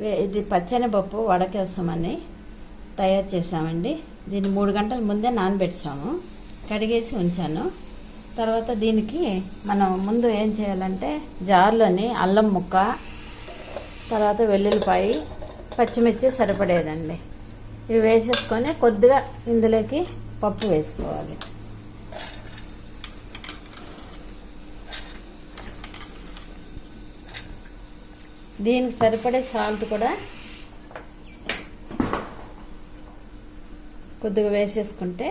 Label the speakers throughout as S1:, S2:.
S1: ఇది ఇది పచ్చెనపప్పు వడకేసమని తయారు చేసామండి దీన్ని మూడు గంటల ముందే నానబెట్టాము. కడిగేసి ఉంచాను. తర్వాత దీనికి మనం ముందు ఏం చేయాలంటే జార్లోని అల్లం ముక్క తర్వాత వెల్లుల్లిపాయి పచ్చిమిర్చి సరిపడేదండి. ఇవి వేసేసుకొని కొద్దిగా ఇందులోకి పప్పు వేసుకోవాలి. దీనికి సరిపడే సాల్ట్ కూడా కొద్దిగా వేసేసుకుంటే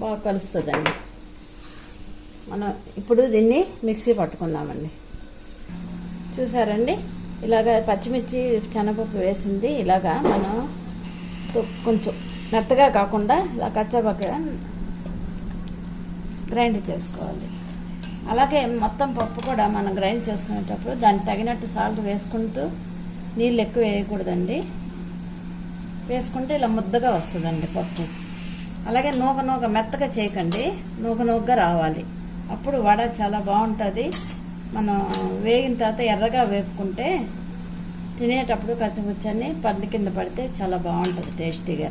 S1: బాగా కలుస్తుందండి. మనం ఇప్పుడు దీన్ని మిక్సీ పట్టుకుందామండి. చూసారండి? ఇలాగ పచ్చిమిర్చి శనగపప్పు వేసింది. ఇలాగా మనం కొంచెం మెత్తగా కాకుండా ఇలా కచ్చాపక్క గ్రైండ్ చేసుకోవాలి. అలాగే మొత్తం పప్పు కూడా మనం గ్రైండ్ చేసుకునేటప్పుడు దానికి తగినట్టు సాల్ట్ వేసుకుంటూ నీళ్ళు ఎక్కువ వేయకూడదండి. వేసుకుంటే ఇలా ముద్దగా వస్తుందండి పప్పు. అలాగే నూక నూక మెత్తగా చేయకండి. నూక నూకగా రావాలి. అప్పుడు వడ చాలా బాగుంటుంది. మనం వేగిన తర్వాత ఎర్రగా వేపుకుంటే తినేటప్పుడు కచ్చపుచ్చని పండు కింద పడితే చాలా బాగుంటుంది టేస్టీగా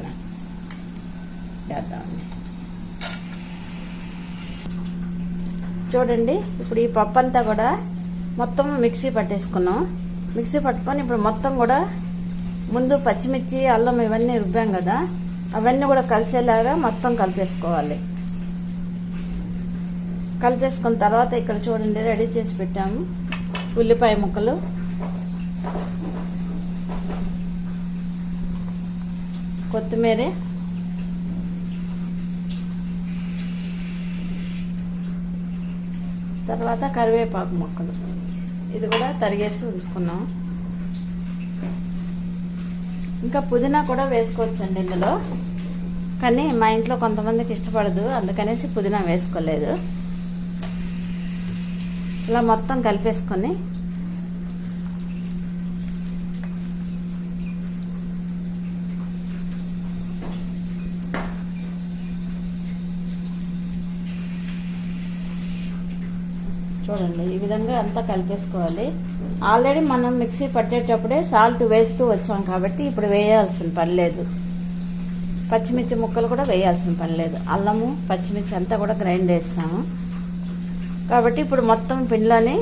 S1: చేద్దామండి. చూడండి ఇప్పుడు ఈ పప్పు అంతా కూడా మొత్తం మిక్సీ పట్టేసుకున్నాం. మిక్సీ పట్టుకొని ఇప్పుడు మొత్తం కూడా ముందు పచ్చిమిర్చి అల్లం ఇవన్నీ రుబ్బాం కదా అవన్నీ కూడా కలిసేలాగా మొత్తం కలిపేసుకోవాలి. కలిపేసుకున్న తర్వాత ఇక్కడ చూడండి రెడీ చేసి పెట్టాము ఉల్లిపాయ ముక్కలు. కొత్తిమీర తర్వాత కరివేపాకు మొక్కలు. ఇది కూడా తరిగేసి ఉంచుకున్నాం. ఇంకా పుదీనా కూడా వేసుకోవచ్చండి ఇందులో. కానీ మా ఇంట్లో కొంతమందికి ఇష్టపడదు. అందుకనేసి పుదీనా వేసుకోలేదు. ఇలా మొత్తం కలిపేసుకొని చూడండి ఈ విధంగా అంతా కలిపేసుకోవాలి. ఆల్రెడీ మనం మిక్సీ పట్టేటప్పుడే సాల్ట్ వేస్తూ వచ్చాం కాబట్టి ఇప్పుడు వేయాల్సిన పని లేదు. పచ్చిమిర్చి ముక్కలు కూడా వేయాల్సిన పని లేదు. అల్లము పచ్చిమిర్చి అంతా కూడా గ్రైండ్ చేస్తాము. కాబట్టి ఇప్పుడు మొత్తం పిండిలోనే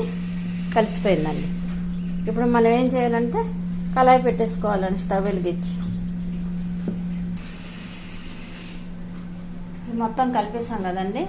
S1: కలిసిపోయిందండి. ఇప్పుడు మనం ఏం చేయాలంటే కళాయి పెట్టేసుకోవాలండి స్టవ్ వెలిగించి. మొత్తం కలిపేసాం కదండి.